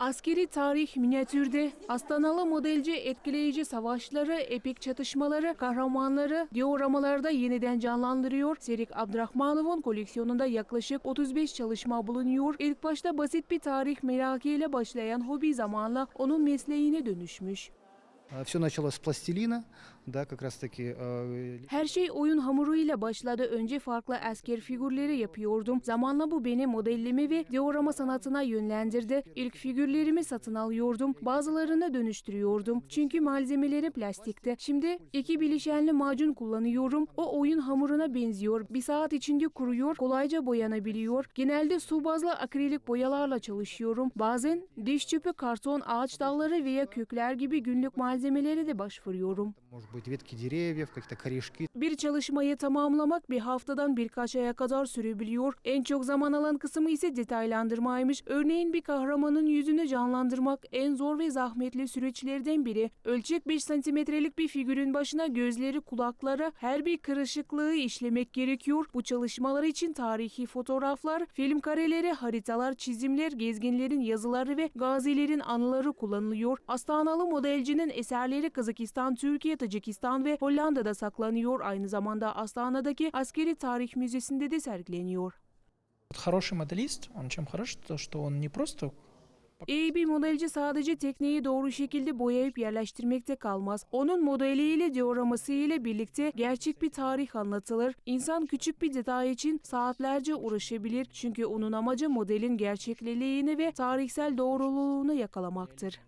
Askeri tarih minyatürde Astanalı modelci etkileyici savaşları, epik çatışmaları, kahramanları dioramalarda yeniden canlandırıyor. Serik Abdurrahmanov'un koleksiyonunda yaklaşık 35 çalışma bulunuyor. İlk başta basit bir tarih merakıyla başlayan hobi zamanla onun mesleğine dönüşmüş. Все началось с пластилина, да, как раз-таки э, Her şey oyun hamuruyla başladı. Önce farklı asker figürleri yapıyordum. Zamanla bu beni modelleme ve diorama sanatına yönlendirdi. İlk figürlerimi satın alıyordum. Bazılarını dönüştürüyordum. Çünkü malzemeleri plastikti. Şimdi iki bileşenli macun kullanıyorum. O oyun hamuruna benziyor. Bir saat içinde kuruyor, kolayca boyanabiliyor. Genelde su bazlı akrilik boyalarla çalışıyorum. Bazen diş çöpü, karton, ağaç dalları veya kökler gibi günlük malzemelere de başvuruyorum. Bir çalışmayı tamamlamak bir haftadan birkaç aya kadar sürebiliyor. En çok zaman alan kısmı ise detaylandırmaymış. Örneğin bir kahramanın yüzünü canlandırmak en zor ve zahmetli süreçlerden biri. Ölçek 5 santimetrelik bir figürün başına gözleri, kulakları, her bir kırışıklığı işlemek gerekiyor. Bu çalışmalar için tarihi fotoğraflar, film kareleri, haritalar, çizimler, gezginlerin yazıları ve gazilerin anıları kullanılıyor. Astanalı modelcinin eser eserleri Kazakistan, Türkiye, Tacikistan ve Hollanda'da saklanıyor. Aynı zamanda Astana'daki Askeri Tarih Müzesi'nde de sergileniyor. Вот хороший моделист, он чем хорош, то что он не просто İyi bir modelci sadece tekneyi doğru şekilde boyayıp yerleştirmekte kalmaz. Onun modeliyle dioraması ile birlikte gerçek bir tarih anlatılır. İnsan küçük bir detay için saatlerce uğraşabilir çünkü onun amacı modelin gerçekliliğini ve tarihsel doğruluğunu yakalamaktır.